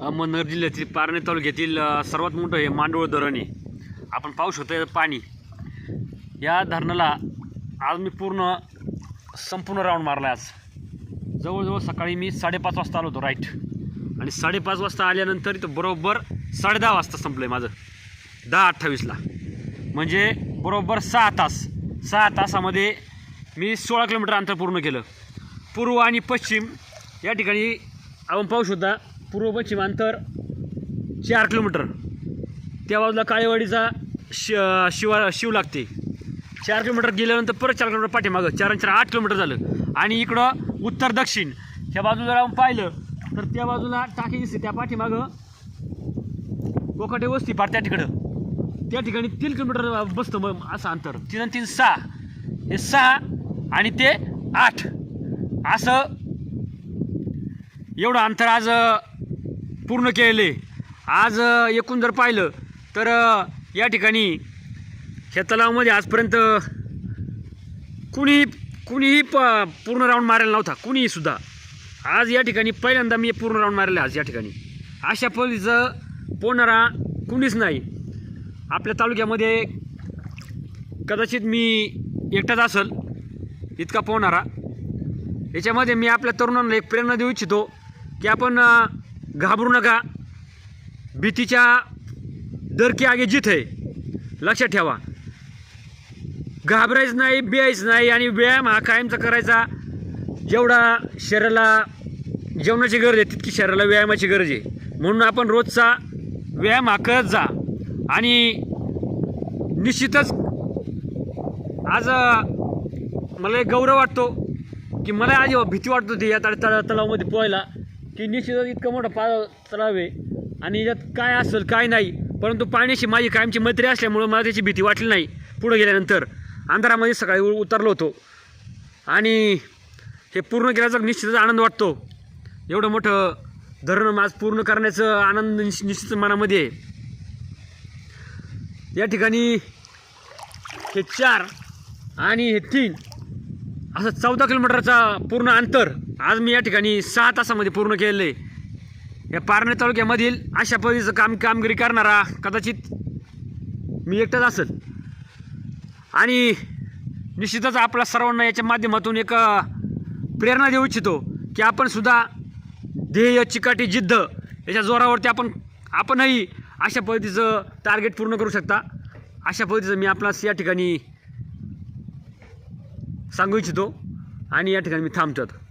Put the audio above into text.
अहमदनगर जिल्ह्यातील पारणे तालुक्यातील सर्वात मोठं हे मांडोळ धरण. आहे आपण पाहू शकतो पाणी. या धरणाला आज मी पूर्ण संपूर्ण राऊंड मारला आज. जवळजवळ सकाळी मी साडेपाच वाजता आलो होतो राईट. आणि साडेपाच वाजता आल्यानंतर इथं बरोबर साडेदहा वाजता संपलं आहे माझं. दहा अठ्ठावीसला. म्हणजे बरोबर सहा तास. सहा तासामध्ये मी सोळा किलोमीटर अंतर पूर्ण केलं. पूर्व आणि पश्चिम या ठिकाणी आपण पाहू शकता पूर्व पश्चिम अंतर चार किलोमीटर. त्या बाजूला काळेवाडीचा शि शिवा शिव लागते. चार किलोमीटर गेल्यानंतर परत चार किलोमीटर पाठीमागं चार चार आठ किलोमीटर झालं. आणि इकडं उत्तर दक्षिण ह्या बाजूला जर आपण पाहिलं तर त्या बाजूला टाकी दिसते त्या पाठीमागं कोकाटे वस्ती फार त्या तिकडं त्या ठिकाणी तीन किलोमीटर बसतं मग असं अंतर. तीन तीन सहा. हे सहा आणि ते आठ. असं एवढं अंतर आज पूर्ण केलेले. आज एकूण जर पाहिलं तर या ठिकाणी ह्या तलावामध्ये आजपर्यंत कुणीही कुणीही प पूर्ण राऊंड मारायला नव्हता. कुणीही सुद्धा. आज या ठिकाणी पहिल्यांदा मी पूर्ण राऊंड मारले आज या ठिकाणी. अशा पद्धतीचं पोहणारा कुणीच नाही. आपल्या तालुक्यामध्ये कदाचित मी एकटाच असेल इतका पोहणारा याच्यामध्ये मी आपल्या तरुणांना एक प्रेरणा देऊ इच्छितो. की आपण घाबरू नका. भीतीच्या दर आगे जित आहे लक्षात ठेवा. घाबरायचं नाही बियायचं नाही आणि व्यायाम हा कायमचा करायचा. जेवढा शरीराला जेवणाची गरज आहे तितकी शरीराला व्यायामाची गरज आहे. म्हणून आपण रोजचा व्यायाम हा करत जा. आणि निश्चितच आज मला एक गौरव वाटतो की मला आज भीती वाटत होती या तळ तळा तलावामध्ये पोहायला. की निश्चितच इतकं मोठं पा तलाव आहे. आणि याच्यात काय असेल काय नाही. परंतु पाण्याशी माझी कायमची मैत्री असल्यामुळं मला त्याची भीती वाटली नाही पुढे गेल्यानंतर. अंधारामध्ये सकाळी उ- उतरलो होतो. आणि हे पूर्ण केल्याचा निश्चितच आनंद वाटतो. एवढं मोठं धरण माझ पूर्ण करण्याचं आनंद निश निश्चित मनामध्ये आहे. या ठिकाणी हे चार आणि हे तीन असं चौदा किलोमीटरचा पूर्ण अंतर आज मी या ठिकाणी सहा तासामध्ये पूर्ण केलेलं आहे या पारणे तालुक्यामधील अशा पद्धतीचं काम कामगिरी करणारा कदाचित मी एकटाच असेल. आणि निश्चितच आपल्या सर्वांना याच्या माध्यमातून एक प्रेरणा देऊ इच्छितो की आपणसुद्धा ध्येय चिकाटी जिद्द याच्या जोरावरती आपण आपणही अशा पद्धतीचं टार्गेट पूर्ण करू शकता. अशा पद्धतीचं मी आपणास या ठिकाणी सांगू इच्छितो. आणि या ठिकाणी मी थांबतो आता.